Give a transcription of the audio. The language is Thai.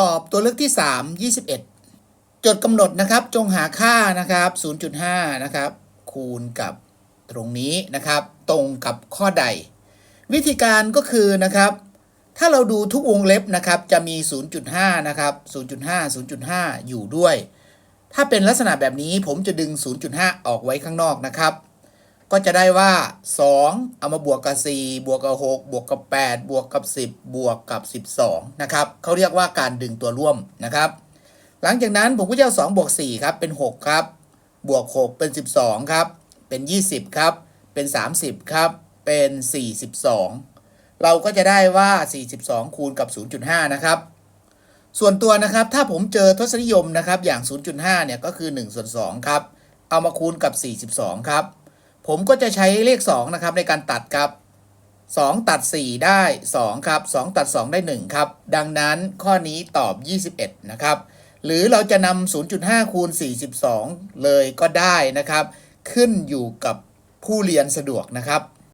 ตอบตัวเลือกที่ 3 21 จดกำหนดนะครับจงหาค่านะครับ 0.5 นะครับ คูณกับตรงนี้นะครับ ตรงกับข้อใด วิธีการก็คือนะครับ ถ้าเราดูทุกวงเล็บนะครับจะมี 0.5 นะครับ 0.5 0.5 อยู่ด้วย ถ้าเป็นลักษณะแบบนี้ผมจะดึง 0.5 ออกไว้ข้างนอกนะครับ ก็จะได้ว่า 2 เอามาบวกกับ 4 บวกกับ 6 บวกกับ 8 บวกกับ 10 บวกกับ 12 นะครับเขาเรียกว่าการดึงตัวร่วมนะครับ หลังจากนั้นผมก็จะเอา2บวก4ครับเป็น 6 ครับ บวก 6 เป็น 12 ครับ เป็น 20 ครับ เป็น 30 ครับ เป็น 42 เราก็จะได้ว่า 42 คูณกับ 0.5 นะครับ ส่วนตัวนะครับถ้าผมเจอทศนิยมนะครับอย่าง 0.5 เนี่ยก็คือ1ส่วน2ครับ เอามาคูณกับ 42 ครับ ผมก็จะใช้เลข 2 นะครับ ในการตัดครับ 2 ตัด 4 ได้ 2 ครับ 2 ตัด 2 ได้ 1 ครับ ดังนั้นข้อนี้ตอบ 21 นะครับ หรือเราจะนำ 0.5 คูณ 42 เลยก็ได้นะครับ ขึ้นอยู่กับผู้เรียนสะดวกนะครับ